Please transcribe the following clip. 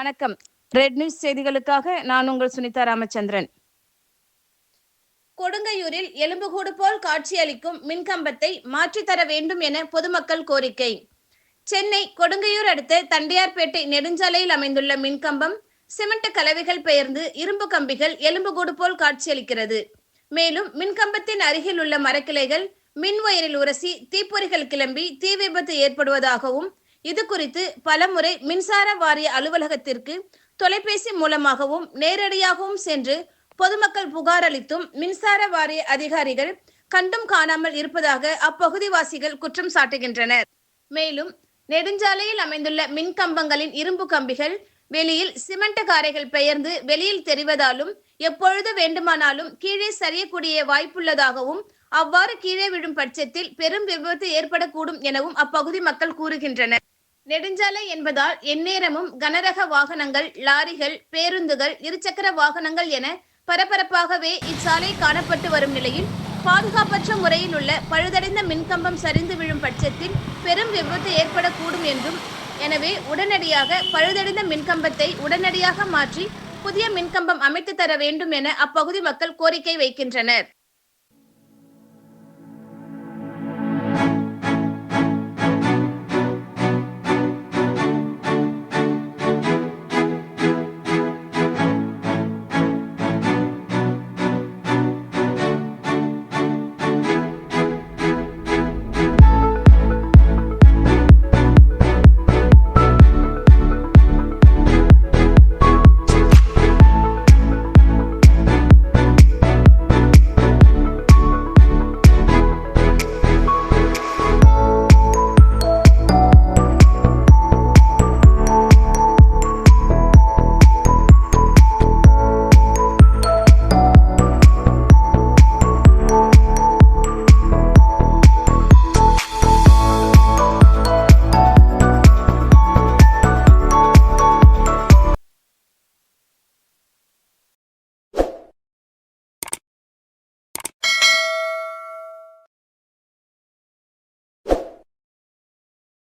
வணக்கம். Red news செய்திகளுக்காக நான் உங்கள் சுனிதா ராமச்சந்திரன். கொடுங்கையூரில் எலும்புகூடு போல் காட்சியளிக்கும் மின்கம்பத்தை மாற்றித்தர வேண்டும் என பொதுமக்கள் கோரிக்கை. சென்னை கொடுங்கையூர் அடுத்த தண்டையார்பேட்டை நெடுஞ்சாலையில் அமைந்துள்ள மின்கம்பம் சிமெண்ட் கலவைகள் பெயர்ந்து இரும்பு கம்பிகள் எலும்புகூடு போல் காட்சியளிக்கிறது. மேலும் மின்கம்பத்தின் அருகில் உள்ள மரக்கிளைகள் மின் வயரில் உரசி தீப்பொறிகள் கிளம்பி தீ விபத்து ஏற்படுவதாகவும் இது குறித்து பலமுறை மின்சார வாரிய அலுவலகத்திற்கு தொலைபேசி மூலமாகவும் நேரடியாகவும் சென்று பொதுமக்கள் புகார் அளித்தும் மின்சார வாரிய அதிகாரிகள் கண்டும் காணாமல் இருப்பதாக அப்பகுதிவாசிகள் குற்றம் சாட்டுகின்றனர். மேலும் நெடுஞ்சாலையில் அமைந்துள்ள மின் கம்பங்களின் இரும்பு கம்பிகள் வெளியில் சிமெண்ட் காரைகள் பெயர்ந்து வெளியில் தெரிவதாலும் எப்பொழுது வேண்டுமானாலும் கீழே சரியக்கூடிய வாய்ப்புள்ளதாகவும் அவ்வாறு கீழே விழும் பட்சத்தில் பெரும் விபத்து ஏற்படக்கூடும் எனவும் அப்பகுதி மக்கள் கூறுகின்றனர். நெடுஞ்சாலை என்பதால் எந்நேரமும் கனரக வாகனங்கள் லாரிகள் பேருந்துகள் இருசக்கர வாகனங்கள் என பரபரப்பாகவே இச்சாலை காணப்பட்டு வரும் நிலையில் பாதுகாப்பற்ற முறையில் உள்ள பழுதடைந்த மின்கம்பம் சரிந்து விழும் பட்சத்தில் பெரும் விபத்து ஏற்படக்கூடும் என்றும் எனவே உடனடியாக பழுதடைந்த மின்கம்பத்தை உடனடியாக மாற்றி புதிய மின்கம்பம் அமைத்து தர வேண்டும் என அப்பகுதி மக்கள் கோரிக்கை வைக்கின்றனர்.